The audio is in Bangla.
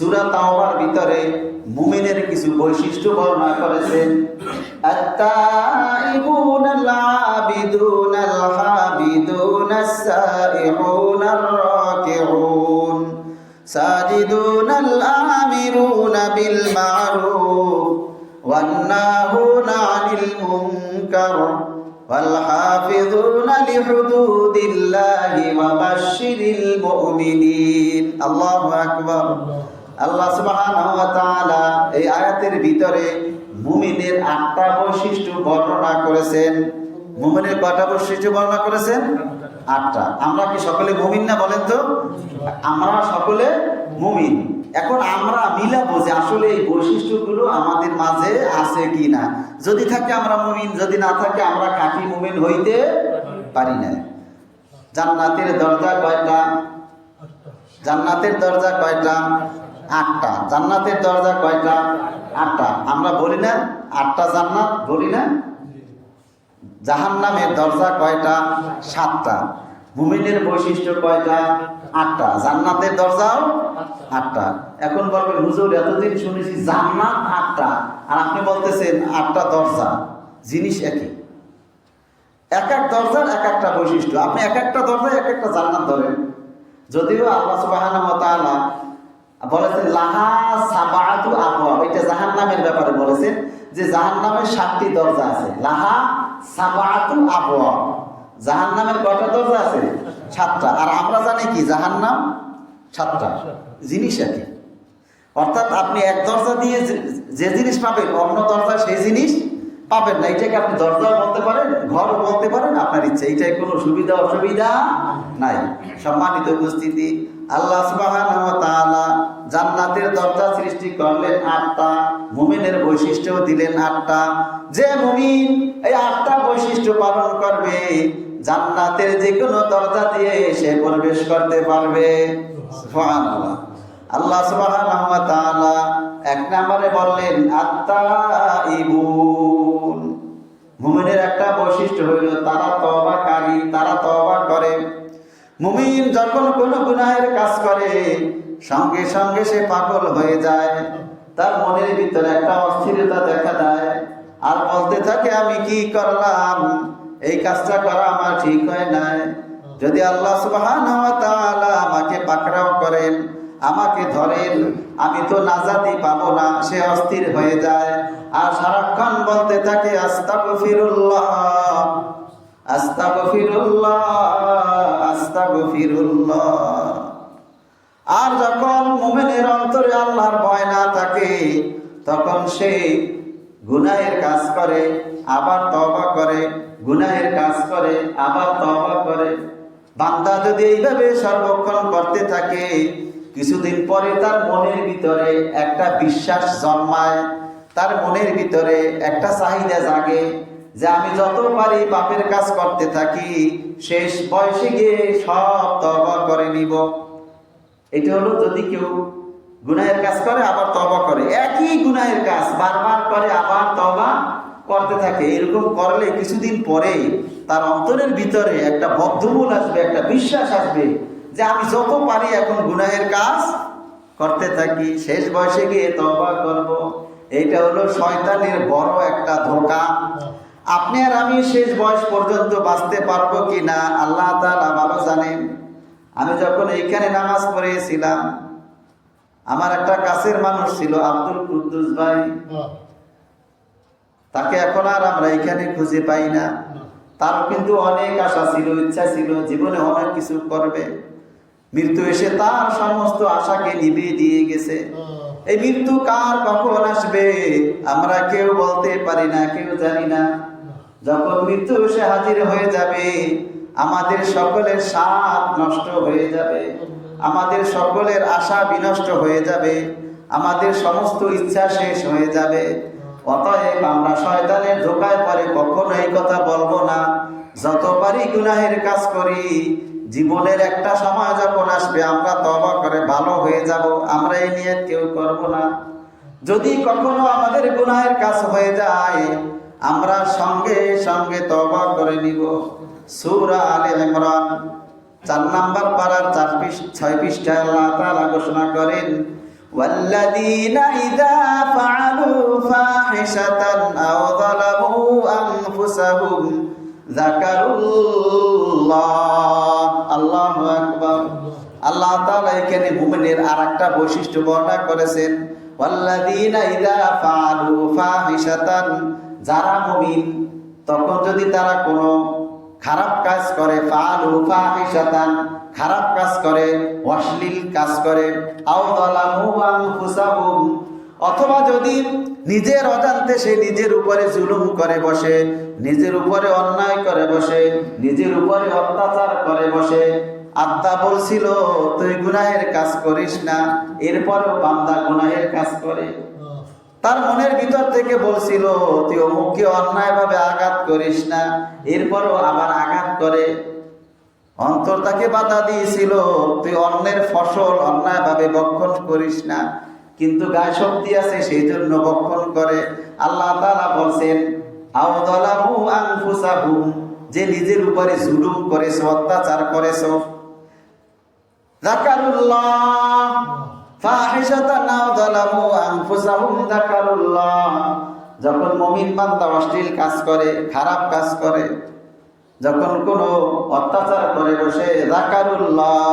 সুরা তাওবার ভিতরে মুমিনের কিছু বৈশিষ্ট্য বর্ণনা করেছেন التائبون العابدون الحامدون السائحون الراكعون ساجدون الآمرون بالمعروف والناهون عن المنكر والحافظون لحدود الله وبشر المؤمنين الله أكبر আল্লাহ সুবহানাহু ওয়া এই আয়াতের ভিতরে মুমিনের আটটা বৈশিষ্ট্য বর্ণনা করেছেন। মুমিনের কয়টা বৈশিষ্ট্য বর্ণনা করেছেন? আটটা। আমরা কি সকলে মুমিন না বলেন তো? আমরা সকলে মুমিন। এখন আমরা মিলাবো যে আসলে এই বৈশিষ্ট্যগুলো আমাদের মাঝে আছে কি না যদি থাকে আমরা মুমিন, যদি না থাকে আমরা কাঠি মুমিন হইতে পারি না। জান্নাতের দরজা কয়টা? জান্নাতের দরজা কয়টা? আটটা। জান্নাতের দরজা কয়টা? আটটা। আমরা বলি না আটটা জান্নাত, বলি না? জাহান্নামের দরজা কয়টা? সাতটা। মুমিনের বৈশিষ্ট্য কয়টা? আটটা। জান্নাতের দরজাও আটটা। এখন বলবেন, হুজুর, এতদিন শুনেছি জান্নাত আটটা। আর আপনি বলতেছেন আটটা দরজা। জিনিস একই। এক এক দরজার এক একটা বৈশিষ্ট্য। আপনি এক একটা দরজায় এক একটা জান্নাত ধরেন। যদিও আল্লাহ তাআলা বলেছেন, লাহা সাবাআতু আবওয়াব। এটা জাহান্নামের ব্যাপারে বলেছেন যে জাহান্নামের সাতটি দরজা আছে। লাহা সাবাআতু আবওয়াব। জাহান্নামের কয়টা দরজা আছে? সাতটা। আর আমরা জানি কি, জাহান্নাম সাতটা। জিনিস একই। অর্থাৎ আপনি এক দরজা দিয়ে যে- জিনিস পাবেন, অন্য দরজা সেই জিনিস পাবেন না। এটাকে আপনি দরজাও বলতে পারেন, ঘরও বলতে পারেন, আপনার ইচ্ছে। এটাই কোনো সুবিধা, অসুবিধা নাই। সম্মানিত উপস্থিতি, আল্লাহ তাআলা জান্নাতের দরজা সৃষ্টি করলেন আটটা, মুমিনের বৈশিষ্ট্য দিলেন আটটা। যে মুমিন এই আটটা বৈশিষ্ট্য পালন করবে, জান্নাতের যে কোনো দরজা দিয়ে সে প্রবেশ করতে পারবে। আল্লাহ তাআলা এক নম্বরে বললেন আত্তাইবুন মুমিনের একটা বৈশিষ্ট্য হইল, তারা তওবাকারী, তারা তওবা করে। মুমিন যখন কোনো গুনাহের কাজ করে সঙ্গে সঙ্গে সে পাগল হয়ে যায়। তার মনের ভিতরে একটা অস্থিরতা দেখা দেয়। আর বলতে থাকে, আমি কি করলাম? এই কাজটা করা আমার ঠিক হয় নাই। যদি আল্লাহ তাআলা আমাকে পাকড়াও করেন, আমাকে ধরেন, আমি তো নাজাতি পাবো না, সে অস্থির হয়ে যায়। আর সারাক্ষণ বলতে থাকে, আস্তাগফিরুল্লাহ আস্তাগফিরুল্লাহ আস্তাগফিরুল্লাহ। আর যখন মোমেনের অন্তরে আল্লাহর ভয় না থাকে, তখন সে গুনাহের কাজ করে, আবার তওবা করে, গুনাহের কাজ করে, আবার তওবা করে। বান্দা যদি এইভাবে সর্বক্ষণ করতে থাকে, কিছুদিন পরে তার মনের ভিতরে একটা বিশ্বাস জন্মায়, তার মনের ভিতরে একটা চাহিদা জাগে যে আমি যত পারি পাপের কাজ করতে থাকি, শেষ বয়সে গিয়ে সব তবা করে নিব। এটা হলো যদি কেউ গুনাহের কাজ করে, আবার তবা করে। একই গুনাহের কাজ, বারবার করে, আবার তবা করতে থাকে। এরকম করলে কিছুদিন পরে তার অন্তরের ভিতরে একটা বদ্ধমূল আসবে, একটা বিশ্বাস আসবে যে আমি যত পারি এখন গুনাহের কাজ করতে থাকি। শেষ বয়সে গিয়ে তবা করব। এইটা হলো শয়তানের বড় একটা ধোকা। আপনি আর আমি শেষ বয়স পর্যন্ত বাঁচতে পারব কি না আল্লাহ তাআলা ভালো জানেন। আমি যখন এইখানে নামাজ পড়েছিলাম আমার একটা কাছের মানুষ ছিল আব্দুল কুদ্দুস ভাই। তাকে এখন আর আমরা এখানে খুঁজে পাই না। তার কিন্তু অনেক আশা ছিল ইচ্ছা ছিল জীবনে অনেক কিছু করবে। মৃত্যু এসে তার সমস্ত আশাকে নিভিয়ে দিয়ে গেছে। এই মৃত্যু কার কখন আসবে আমরা কেউ বলতে পারি না কেউ জানি না। যখন মৃত্যু এসে হাজির হয়ে যাবে আমাদের সকলের স্বাদ নষ্ট হয়ে যাবে। আমাদের সকলের আশা বিনষ্ট হয়ে যাবে। আমাদের সমস্ত ইচ্ছা শেষ হয়ে যাবে। অতএব আমরা শয়তানের ধোকায় পরে কখনো এই কথা বলব না। যত পারি গুনাহের কাজ করি। জীবনের একটা সময় যখন আসবে, আমরা তবা করে ভালো হয়ে যাব। আমরা এই নিয়ে কেউ করব না। যদি কখনো আমাদের গুনাহের কাজ হয়ে যায়, আমরা সঙ্গে সঙ্গে তবা করে নিব। সূরা আলে ইমরান চার নাম্বার পাড়ার চার পৃষ্ঠ ছয় পৃষ্ঠায় আল্লাহ তাআলা ঘোষণা করেন والذين إذا فعلوا فاحشة أو ظلموا أنفسهم ذكروا الله الله أكبر আল্লাহ তাআলা এখানে মুমিনের আরেকটা বৈশিষ্ট্য বর্ণনা করেছেন ওয়াল্লাযীনা ইযা ফাআলু ফাহিশাতান যারা মুমিন তখন যদি তারা কোনো খারাপ কাজ করে ফাআলু ফাহিশাতান। খারাপ কাজ করে অশ্লীল কাজ করে। আও যালামু আনফুসাহুম। অথবা যদি নিজের অজান্তে সে নিজের উপরে জুলুম করে বসে নিজের উপরে অন্যায় করে বসে নিজের উপরে অত্যাচার করে বসে। আত্মা বলছিল তুই গুনাহের কাজ করিস না এরপরও বান্দা গুনাহের কাজ করে। তার মনের ভিতর থেকে বলছিল তুই অমুককে অন্যায় ভাবে আঘাত করিস না। এরপরও আবার আঘাত করে। অন্তর তাকে বাধা দিয়েছিল, তুই অন্যের ফসল অন্যায় ভাবে বক্ষণ করিস না। কিন্তু গায়ে শক্তি আছে সেই জন্য বক্ষণ করে। আল্লাহ তাআলা বলছেন যে নিজের উপরে জুলুম করেছে, অত্যাচার করেছ। যাকারুল্লাহ। যখন মমিন বান্দা অশ্লীল কাজ করে, খারাপ কাজ করে, যখন কোনো অত্যাচার করে বসে যাকারুল্লাহ